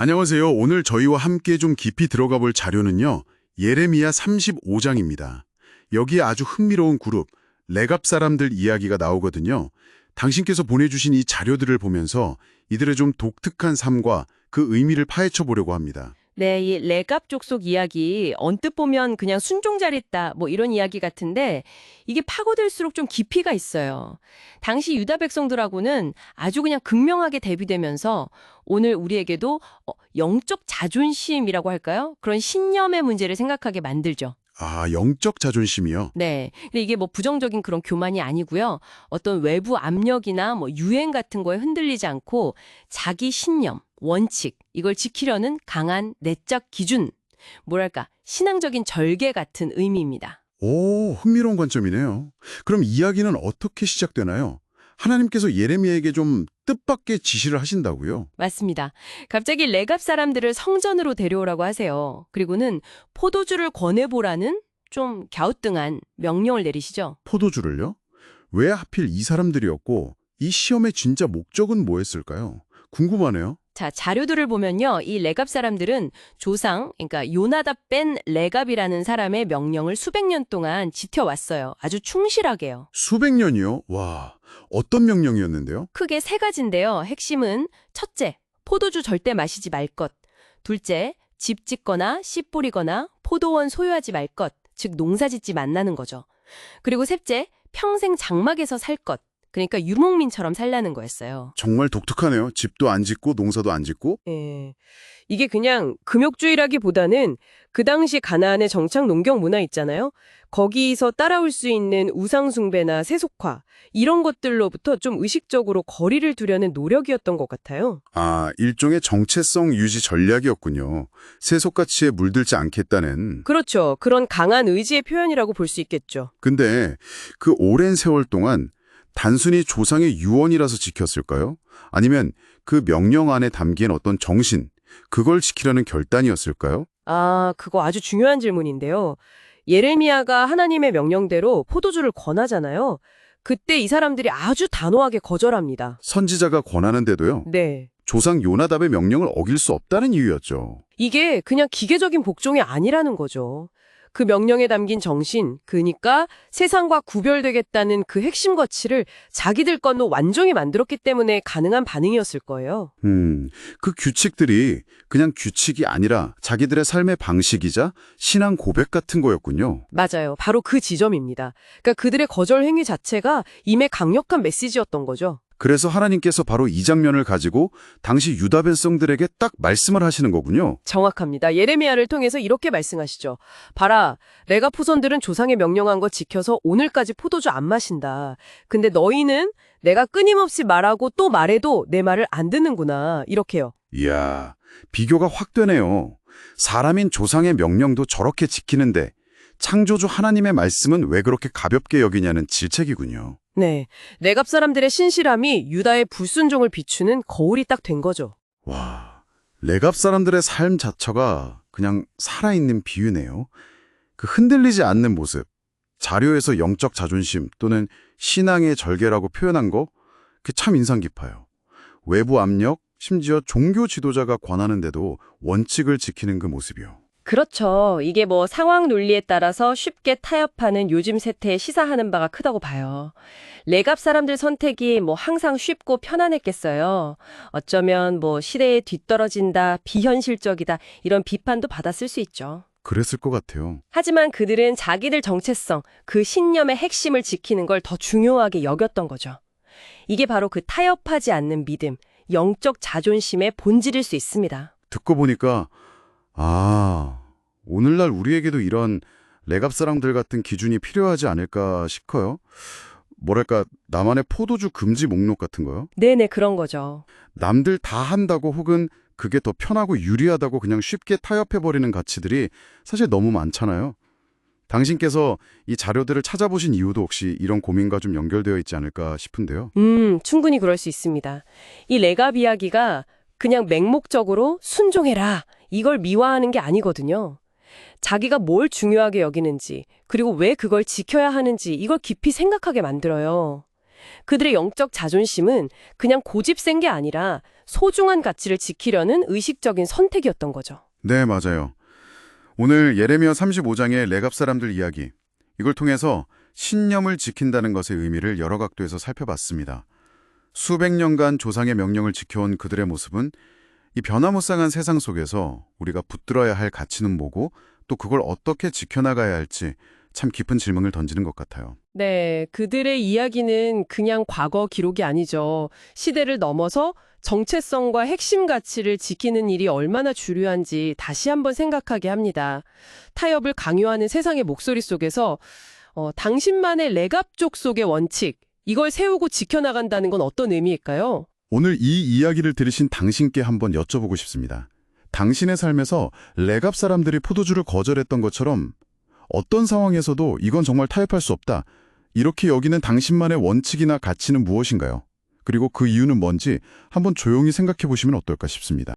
안녕하세요. 오늘 저희와 함께 좀 깊이 들어가 볼 자료는요. 예레미야 35장입니다. 여기에 아주 흥미로운 그룹, 레갑 사람들 이야기가 나오거든요. 당신께서 보내주신 이 자료들을 보면서 이들의 좀 독특한 삶과 그 의미를 파헤쳐 보려고 합니다. 네, 이 레갑 족속 이야기 언뜻 보면 그냥 순종 잘했다 뭐 이런 이야기 같은데 이게 파고들수록 좀 깊이가 있어요. 당시 유다 백성들하고는 아주 그냥 극명하게 대비되면서 오늘 우리에게도 어, 영적 자존심이라고 할까요? 그런 신념의 문제를 생각하게 만들죠. 아, 영적 자존심이요? 네. 근데 이게 뭐 부정적인 그런 교만이 아니고요. 어떤 외부 압력이나 뭐 유행 같은 거에 흔들리지 않고 자기 신념, 원칙, 이걸 지키려는 강한 내적 기준, 뭐랄까, 신앙적인 절개 같은 의미입니다. 오, 흥미로운 관점이네요. 그럼 이야기는 어떻게 시작되나요? 하나님께서 예레미야에게 좀 뜻밖의 지시를 하신다고요? 맞습니다. 갑자기 레갑 사람들을 성전으로 데려오라고 하세요. 그리고는 포도주를 권해보라는 좀 갸우뚱한 명령을 내리시죠. 포도주를요? 왜 하필 이 사람들이었고 이 시험의 진짜 목적은 뭐였을까요? 궁금하네요. 자, 자료들을 보면요. 이 레갑 사람들은 조상, 그러니까 요나답 뺀 레갑이라는 사람의 명령을 수백 년 동안 지켜왔어요. 아주 충실하게요. 수백 년이요? 와, 어떤 명령이었는데요? 크게 세 가지인데요. 핵심은 첫째, 포도주 절대 마시지 말 것. 둘째, 집 짓거나 씨 뿌리거나 포도원 소유하지 말 것. 즉 농사짓지 말라는 거죠. 그리고 셋째, 평생 장막에서 살 것. 그러니까 유목민처럼 살라는 거였어요. 정말 독특하네요. 집도 안 짓고 농사도 안 짓고. 예. 이게 그냥 금욕주의라기보다는 그 당시 가나안의 정착 농경 문화 있잖아요. 거기서 따라올 수 있는 우상숭배나 세속화 이런 것들로부터 좀 의식적으로 거리를 두려는 노력이었던 것 같아요. 아, 일종의 정체성 유지 전략이었군요. 세속 가치에 물들지 않겠다는. 그렇죠. 그런 강한 의지의 표현이라고 볼 수 있겠죠. 근데 그 오랜 세월 동안 단순히 조상의 유언이라서 지켰을까요? 아니면 그 명령 안에 담긴 어떤 정신, 그걸 지키려는 결단이었을까요? 아, 그거 아주 중요한 질문인데요. 예레미야가 하나님의 명령대로 포도주를 권하잖아요. 그때 이 사람들이 아주 단호하게 거절합니다. 선지자가 권하는데도요. 네. 조상 요나답의 명령을 어길 수 없다는 이유였죠. 이게 그냥 기계적인 복종이 아니라는 거죠. 그 명령에 담긴 정신, 그니까 세상과 구별되겠다는 그 핵심 가치를 자기들 걸로 완전히 만들었기 때문에 가능한 반응이었을 거예요. 음, 그 규칙들이 그냥 규칙이 아니라 자기들의 삶의 방식이자 신앙 고백 같은 거였군요. 맞아요. 바로 그 지점입니다. 그러니까 그들의 거절 행위 자체가 임의 강력한 메시지였던 거죠. 그래서 하나님께서 바로 이 장면을 가지고 당시 유다 백성들에게 딱 말씀을 하시는 거군요. 정확합니다. 예레미야를 통해서 이렇게 말씀하시죠. 봐라, 내가 후손들은 조상의 명령한 거 지켜서 오늘까지 포도주 안 마신다. 근데 너희는 내가 끊임없이 말하고 또 말해도 내 말을 안 듣는구나. 이렇게요. 이야, 비교가 확 되네요. 사람인 조상의 명령도 저렇게 지키는데 창조주 하나님의 말씀은 왜 그렇게 가볍게 여기냐는 질책이군요. 네. 내갑 사람들의 신실함이 유다의 불순종을 비추는 거울이 딱 된 거죠. 와, 레갑 사람들의 삶 자체가 그냥 살아있는 비유네요. 그 흔들리지 않는 모습, 자료에서 영적 자존심 또는 신앙의 절개라고 표현한 거, 그 참 인상 깊어요. 외부 압력, 심지어 종교 지도자가 권하는데도 원칙을 지키는 그 모습이요. 그렇죠. 이게 뭐 상황 논리에 따라서 쉽게 타협하는 요즘 세태에 시사하는 바가 크다고 봐요. 레갑 사람들 선택이 뭐 항상 쉽고 편안했겠어요. 어쩌면 뭐 시대에 뒤떨어진다, 비현실적이다 이런 비판도 받았을 수 있죠. 그랬을 것 같아요. 하지만 그들은 자기들 정체성, 그 신념의 핵심을 지키는 걸 더 중요하게 여겼던 거죠. 이게 바로 그 타협하지 않는 믿음, 영적 자존심의 본질일 수 있습니다. 듣고 보니까 아, 오늘날 우리에게도 이런 레갑 사람들 같은 기준이 필요하지 않을까 싶어요. 뭐랄까, 나만의 포도주 금지 목록 같은 거요? 네네, 그런 거죠. 남들 다 한다고 혹은 그게 더 편하고 유리하다고 그냥 쉽게 타협해버리는 가치들이 사실 너무 많잖아요. 당신께서 이 자료들을 찾아보신 이유도 혹시 이런 고민과 좀 연결되어 있지 않을까 싶은데요. 음, 충분히 그럴 수 있습니다. 이 레갑 이야기가 그냥 맹목적으로 순종해라. 이걸 미화하는 게 아니거든요. 자기가 뭘 중요하게 여기는지, 그리고 왜 그걸 지켜야 하는지 이걸 깊이 생각하게 만들어요. 그들의 영적 자존심은 그냥 고집센 게 아니라 소중한 가치를 지키려는 의식적인 선택이었던 거죠. 네, 맞아요. 오늘 예레미야 35장의 레갑 사람들 이야기, 이걸 통해서 신념을 지킨다는 것의 의미를 여러 각도에서 살펴봤습니다. 수백 년간 조상의 명령을 지켜온 그들의 모습은 이 변화무쌍한 세상 속에서 우리가 붙들어야 할 가치는 뭐고 또 그걸 어떻게 지켜나가야 할지 참 깊은 질문을 던지는 것 같아요. 네, 그들의 이야기는 그냥 과거 기록이 아니죠. 시대를 넘어서 정체성과 핵심 가치를 지키는 일이 얼마나 중요한지 다시 한번 생각하게 합니다. 타협을 강요하는 세상의 목소리 속에서 어, 당신만의 레갑족 속의 원칙, 이걸 세우고 지켜나간다는 건 어떤 의미일까요? 오늘 이 이야기를 들으신 당신께 한번 여쭤보고 싶습니다. 당신의 삶에서 레갑 사람들이 포도주를 거절했던 것처럼 어떤 상황에서도 이건 정말 타협할 수 없다. 이렇게 여기는 당신만의 원칙이나 가치는 무엇인가요? 그리고 그 이유는 뭔지 한번 조용히 생각해 보시면 어떨까 싶습니다.